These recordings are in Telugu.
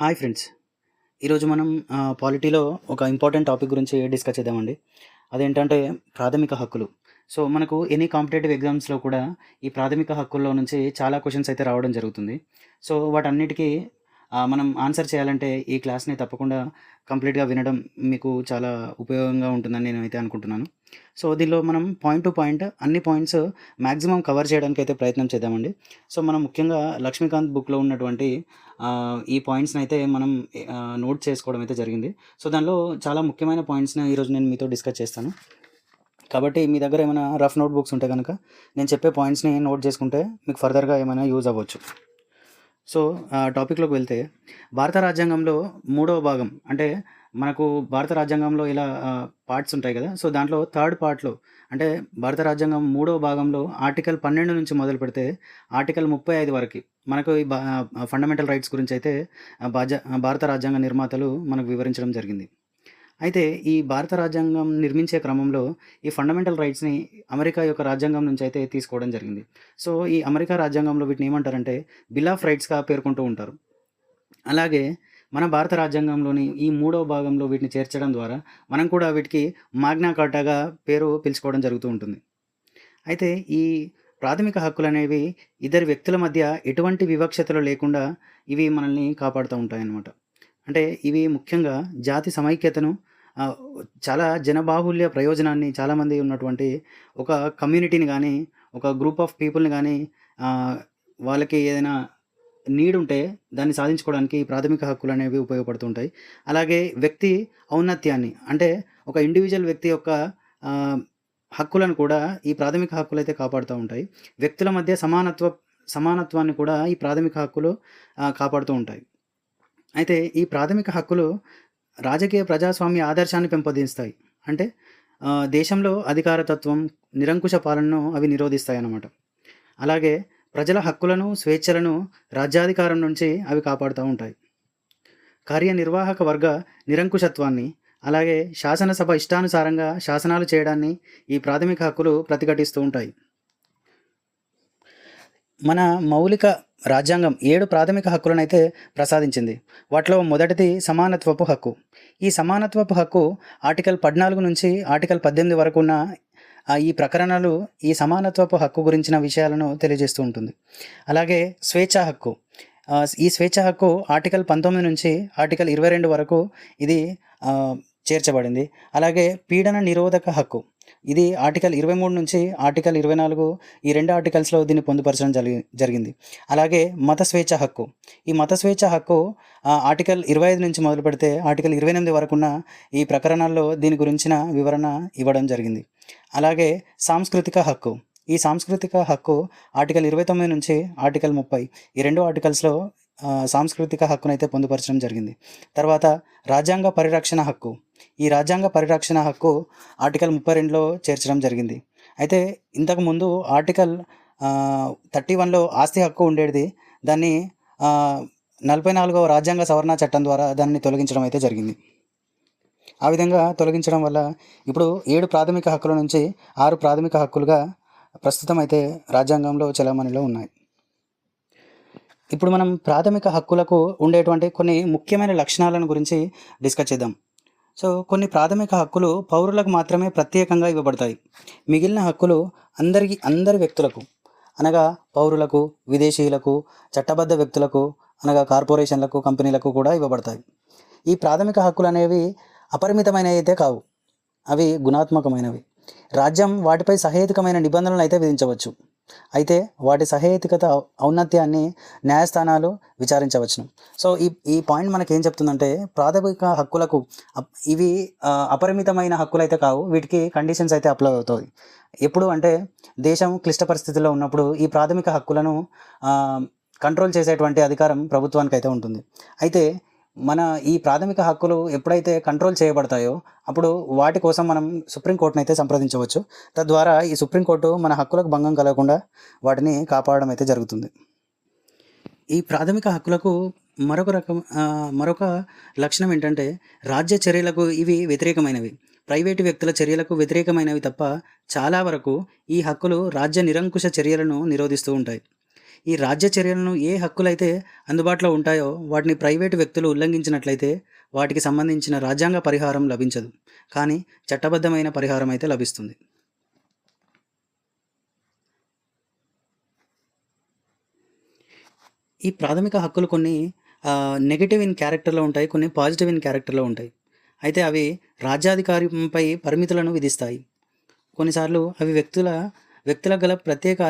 Hi friends. ఈరోజు మనం పాలిటీలో ఒక ఇంపార్టెంట్ టాపిక్ గురించి డిస్కస్ చేద్దామండి. అదేంటంటే ప్రాథమిక హక్కులు. సో మనకు ఎనీ కాంపిటేటివ్ ఎగ్జామ్స్లో కూడా ఈ ప్రాథమిక హక్కుల్లో నుంచి చాలా క్వశ్చన్స్ అయితే రావడం జరుగుతుంది. సో వాటన్నిటికీ మనం ఆన్సర్ చేయాలంటే ఈ క్లాస్ని తప్పకుండా కంప్లీట్గా వినడం మీకు చాలా ఉపయోగంగా ఉంటుందని నేను అయితే అనుకుంటున్నాను. సో దీనిలో మనం పాయింట్ టు పాయింట్ అన్ని పాయింట్స్ మ్యాక్సిమం కవర్ చేయడానికి అయితే ప్రయత్నం చేద్దామండి. సో మనం ముఖ్యంగా లక్ష్మీకాంత్ బుక్లో ఉన్నటువంటి ఈ పాయింట్స్ని అయితే మనం నోట్ చేసుకోవడం అయితే జరిగింది. సో దానిలో చాలా ముఖ్యమైన పాయింట్స్ని ఈరోజు నేను మీతో డిస్కస్ చేస్తాను. కాబట్టి మీ దగ్గర ఏమైనా రఫ్ నోట్ బుక్స్ ఉంటే కనుక నేను చెప్పే పాయింట్స్ని నోట్ చేసుకుంటే మీకు ఫర్దర్గా ఏమైనా యూజ్ అవ్వచ్చు. సో ఆ టాపిక్లోకి వెళ్తే భారత రాజ్యాంగంలో మూడవ భాగం అంటే మనకు భారత రాజ్యాంగంలో ఇలా పార్ట్స్ ఉంటాయి కదా. సో దాంట్లో థర్డ్ పార్ట్లో అంటే భారత రాజ్యాంగం మూడవ భాగంలో ఆర్టికల్ పన్నెండు నుంచి మొదలు పెడితే ఆర్టికల్ ముప్పై ఐదు వరకు మనకు ఈ ఫండమెంటల్ రైట్స్ గురించి అయితే భాజ భారత రాజ్యాంగ నిర్మాతలు మనకు వివరించడం జరిగింది. అయితే ఈ భారత రాజ్యాంగం నిర్మించే క్రమంలో ఈ ఫండమెంటల్ రైట్స్ని అమెరికా యొక్క రాజ్యాంగం నుంచి అయితే తీసుకోవడం జరిగింది. సో ఈ అమెరికా రాజ్యాంగంలో వీటిని ఏమంటారంటే బిల్ ఆఫ్ రైట్స్గా పేర్కొంటూ ఉంటారు. అలాగే మన భారత రాజ్యాంగంలోని ఈ మూడవ భాగంలో వీటిని చేర్చడం ద్వారా మనం కూడా వీటికి మాగ్నా కార్టాగా పేరు పిలుచుకోవడం జరుగుతూ ఉంటుంది. అయితే ఈ ప్రాథమిక హక్కులు అనేవి ఇద్దరు వ్యక్తుల మధ్య ఎటువంటి వివక్షతలు లేకుండా ఇవి మనల్ని కాపాడుతూ ఉంటాయన్నమాట. అంటే ఇవి ముఖ్యంగా జాతి సమైక్యతను చాలా జనబాహుల్య ప్రయోజనాన్ని చాలామంది ఉన్నటువంటి ఒక కమ్యూనిటీని కానీ ఒక గ్రూప్ ఆఫ్ పీపుల్ని కానీ వాళ్ళకి ఏదైనా నీడ్ ఉంటే దాన్ని సాధించుకోవడానికి ఈ ప్రాథమిక హక్కులు అనేవి ఉపయోగపడుతుంటాయి. అలాగే వ్యక్తి ఔన్నత్యాన్ని అంటే ఒక ఇండివిజువల్ వ్యక్తి యొక్క హక్కులను కూడా ఈ ప్రాథమిక హక్కులు అయితే కాపాడుతూ ఉంటాయి. వ్యక్తుల మధ్య సమానత్వ సమానత్వాన్ని కూడా ఈ ప్రాథమిక హక్కులు కాపాడుతూ ఉంటాయి. అయితే ఈ ప్రాథమిక హక్కులు రాజకీయ ప్రజాస్వామ్య ఆదర్శాన్ని పెంపొందిస్తాయి. అంటే దేశంలో అధికారతత్వం నిరంకుశ పాలనను అవి నిరోధిస్తాయి అన్నమాట అలాగే ప్రజల హక్కులను స్వేచ్ఛలను రాజ్యాధికారం నుంచి అవి కాపాడుతూ ఉంటాయి. కార్యనిర్వాహక వర్గ నిరంకుశత్వాన్ని అలాగే శాసనసభ ఇష్టానుసారంగా శాసనాలు చేయడాన్ని ఈ ప్రాథమిక హక్కులు ప్రతిఘటిస్తూ ఉంటాయి. మన మౌలిక రాజ్యాంగం ఏడు ప్రాథమిక హక్కులను అయితే ప్రసాదించింది. వాటిలో మొదటిది సమానత్వపు హక్కు. ఈ సమానత్వపు హక్కు ఆర్టికల్ పద్నాలుగు నుంచి ఆర్టికల్ పద్దెనిమిది వరకు ఉన్న ఈ ప్రకరణలు ఈ సమానత్వపు హక్కు గురించిన విషయాలను తెలియజేస్తూ ఉంటుంది. అలాగే స్వేచ్ఛా హక్కు. ఈ స్వేచ్ఛ హక్కు ఆర్టికల్ పంతొమ్మిది నుంచి ఆర్టికల్ ఇరవై రెండు వరకు ఇది చేర్చబడింది. అలాగే పీడన నిరోధక హక్కు. ఇది ఆర్టికల్ ఇరవై మూడు నుంచి ఆర్టికల్ ఇరవై నాలుగు ఈ రెండు ఆర్టికల్స్లో దీన్ని పొందుపరచడం జరిగి జరిగింది. అలాగే మత స్వేచ్ఛ హక్కు. ఈ మత స్వేచ్ఛ హక్కు ఆర్టికల్ ఇరవై ఐదు నుంచి మొదలు పెడితే ఆర్టికల్ ఇరవై ఎనిమిది వరకున్న ఈ ప్రకరణాల్లో దీని గురించిన వివరణ ఇవ్వడం జరిగింది. అలాగే సాంస్కృతిక హక్కు. ఈ సాంస్కృతిక హక్కు ఆర్టికల్ ఇరవై తొమ్మిది నుంచి ఆర్టికల్ ముప్పై ఈ రెండు ఆర్టికల్స్లో సాంస్కృతిక హక్కును అయితే పొందుపరచడం జరిగింది. తర్వాత రాజ్యాంగ పరిరక్షణ హక్కు. ఈ రాజ్యాంగ పరిరక్షణ హక్కు ఆర్టికల్ ముప్పై రెండులో చేర్చడం జరిగింది. అయితే ఇంతకుముందు ఆర్టికల్ థర్టీ వన్లో ఆస్తి హక్కు ఉండేది. దాన్ని నలభై నాలుగవ రాజ్యాంగ సవరణ చట్టం ద్వారా దాన్ని తొలగించడం అయితే జరిగింది. ఆ విధంగా తొలగించడం వల్ల ఇప్పుడు ఏడు ప్రాథమిక హక్కుల నుంచి ఆరు ప్రాథమిక హక్కులుగా ప్రస్తుతం అయితే రాజ్యాంగంలో చలామణిలో ఉన్నాయి. ఇప్పుడు మనం ప్రాథమిక హక్కులకు ఉండేటువంటి కొన్ని ముఖ్యమైన లక్షణాలను గురించి డిస్కస్ చేద్దాం. సో కొన్ని ప్రాథమిక హక్కులు పౌరులకు మాత్రమే ప్రత్యేకంగా ఇవ్వబడతాయి. మిగిలిన హక్కులు అందరికి అందరి వ్యక్తులకు అనగా పౌరులకు విదేశీయులకు చట్టబద్ధ వ్యక్తులకు అనగా కార్పొరేషన్లకు కంపెనీలకు కూడా ఇవ్వబడతాయి. ఈ ప్రాథమిక హక్కులు అనేవి అపరిమితమైనవి అయితే కావు. అవి గుణాత్మకమైనవి. రాజ్యం వాటిపై సహేతుకమైన నిబంధనలను అయితే విధించవచ్చు. అయితే వాటి సహేతుకత ఔన్నత్యాన్ని న్యాయస్థానాలు విచారించవచ్చును. సో ఈ ఈ పాయింట్ మనకి ఏం చెప్తుందంటే ప్రాథమిక హక్కులకు అప్- ఇవి అపరిమితమైన హక్కులు అయితే కావు వీటికి కండిషన్స్ అయితే అప్లై అవుతాయి. ఎప్పుడు అంటే దేశం క్లిష్ట పరిస్థితుల్లో ఉన్నప్పుడు ఈ ప్రాథమిక హక్కులను కంట్రోల్ చేసేటువంటి అధికారం ప్రభుత్వానికి అయితే ఉంటుంది. అయితే మన ఈ ప్రాథమిక హక్కులు ఎప్పుడైతే కంట్రోల్ చేయబడతాయో అప్పుడు వాటి కోసం మనం సుప్రీంకోర్టును అయితే సంప్రదించవచ్చు. తద్వారా ఈ సుప్రీంకోర్టు మన హక్కులకు భంగం కలగకుండా వాటిని కాపాడడం అయితే జరుగుతుంది. ఈ ప్రాథమిక హక్కులకు మరొక రకం మరొక లక్షణం ఏంటంటే రాజ్య చర్యలకు ఇవి వ్యతిరేకమైనవి. ప్రైవేటు వ్యక్తుల చర్యలకు వ్యతిరేకమైనవి తప్ప చాలా వరకు ఈ హక్కులు రాజ్య నిరంకుశ చర్యలను నిరోధిస్తూ ఉంటాయి. ఈ రాజ్య చర్యలను ఏ హక్కులైతే అందుబాటులో ఉంటాయో వాటిని ప్రైవేటు వ్యక్తులు ఉల్లంఘించినట్లయితే వాటికి సంబంధించిన రాజ్యాంగ పరిహారం లభించదు. కానీ చట్టబద్ధమైన పరిహారం అయితే లభిస్తుంది. ఈ ప్రాథమిక హక్కులు కొన్ని నెగిటివ్ ఇన్ క్యారెక్టర్లో ఉంటాయి కొన్ని పాజిటివ్ ఇన్ క్యారెక్టర్లో ఉంటాయి. అయితే అవి రాజ్యాధికారిపై పరిమితులను విధిస్తాయి. కొన్నిసార్లు అవి వ్యక్తుల వ్యక్తులకు గల ప్రత్యేక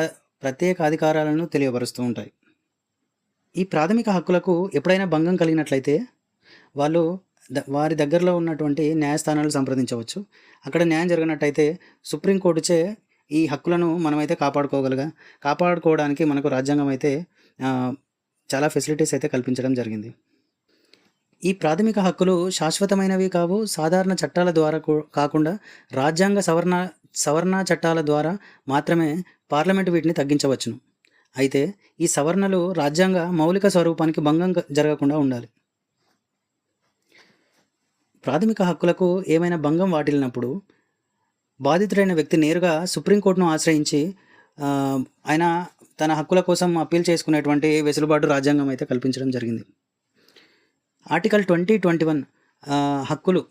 ప్రత్యేక అధికారాలను తెలియపరుస్తూ ఉంటాయి. ఈ ప్రాథమిక హక్కులకు ఎప్పుడైనా భంగం కలిగినట్లయితే వాళ్ళు ద వారి దగ్గరలో ఉన్నటువంటి న్యాయస్థానాలు సంప్రదించవచ్చు. అక్కడ న్యాయం జరిగినట్టయితే సుప్రీంకోర్టుచే ఈ హక్కులను మనమైతే కాపాడుకోగలగా. కాపాడుకోవడానికి మనకు రాజ్యాంగం అయితే చాలా ఫెసిలిటీస్ అయితే కల్పించడం జరిగింది. ఈ ప్రాథమిక హక్కులు శాశ్వతమైనవి కావు. సాధారణ చట్టాల ద్వారా కాకుండా రాజ్యాంగ సవరణ సవరణ చట్టాల ద్వారా మాత్రమే పార్లమెంటు వీటిని తగ్గించవచ్చును. అయితే ఈ సవరణలు రాజ్యాంగ మౌలిక స్వరూపానికి భంగం జరగకుండా ఉండాలి. ప్రాథమిక హక్కులకు ఏమైనా భంగం వాటిల్లినప్పుడు బాధితుడైన వ్యక్తి నేరుగా సుప్రీంకోర్టును ఆశ్రయించి ఆయన తన హక్కుల కోసం అప్పీల్ చేసుకునేటువంటి వెసులుబాటు రాజ్యాంగం అయితే కల్పించడం జరిగింది. ఆర్టికల్ ట్వంటీ ట్వంటీ వన్ హక్కులు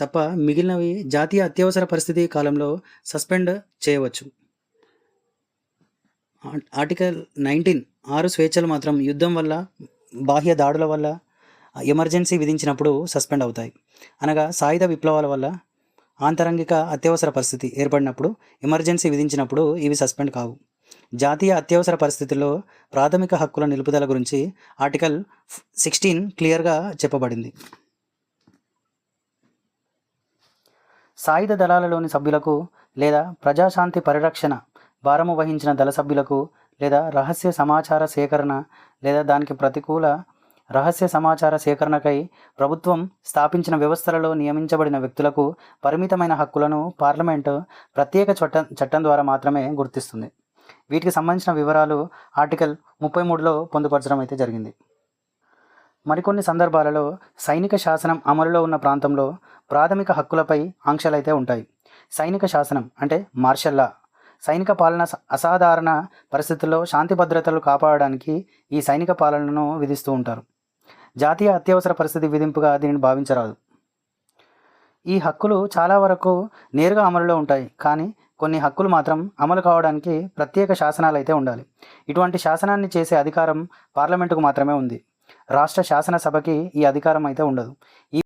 తప్ప మిగిలినవి జాతీయ అత్యవసర పరిస్థితి కాలంలో సస్పెండ్ చేయవచ్చు. ఆర్టికల్ నైన్టీన్ ఆరు స్వేచ్ఛలు మాత్రం యుద్ధం వల్ల బాహ్య దాడుల వల్ల ఎమర్జెన్సీ విధించినప్పుడు సస్పెండ్ అవుతాయి. అనగా సాయుధ విప్లవాల వల్ల ఆంతరంగిక అత్యవసర పరిస్థితి ఏర్పడినప్పుడు ఎమర్జెన్సీ విధించినప్పుడు ఇవి సస్పెండ్ కావు. జాతీయ అత్యవసర పరిస్థితుల్లో ప్రాథమిక హక్కుల నిలుపుదల గురించి ఆర్టికల్ సిక్స్టీన్ క్లియర్గా చెప్పబడింది. సాయుధ దళాలలోని సభ్యులకు లేదా ప్రజాశాంతి పరిరక్షణ భారము వహించిన దళ సభ్యులకు లేదా రహస్య సమాచార సేకరణ లేదా దానికి ప్రతికూల రహస్య సమాచార సేకరణకై ప్రభుత్వం స్థాపించిన వ్యవస్థలలో నియమించబడిన వ్యక్తులకు పరిమితమైన హక్కులను పార్లమెంటు ప్రత్యేక చట్టం చట్టం ద్వారా మాత్రమే గుర్తిస్తుంది. వీటికి సంబంధించిన వివరాలు ఆర్టికల్ ముప్పై మూడులో పొందుపరచడం అయితే జరిగింది. మరికొన్ని సందర్భాలలో సైనిక శాసనం అమలులో ఉన్న ప్రాంతంలో ప్రాథమిక హక్కులపై ఆంక్షలైతే ఉంటాయి. సైనిక శాసనం అంటే మార్షల్లా సైనిక పాలన అసాధారణ పరిస్థితుల్లో శాంతి భద్రతలు కాపాడడానికి ఈ సైనిక పాలనను విధిస్తూ ఉంటారు. జాతీయ అత్యవసర పరిస్థితి విధింపుగా దీనిని భావించరాదు. ఈ హక్కులు చాలా వరకు నేరుగా అమలులో ఉంటాయి కానీ కొన్ని హక్కులు మాత్రం అమలు కావడానికి ప్రత్యేక శాసనాలు అయితే ఉండాలి. ఇటువంటి శాసనాన్ని చేసే అధికారం పార్లమెంటుకు మాత్రమే ఉంది. రాష్ట్ర శాసనసభకి ఈ అధికారం అయితే ఉండదు. ఈ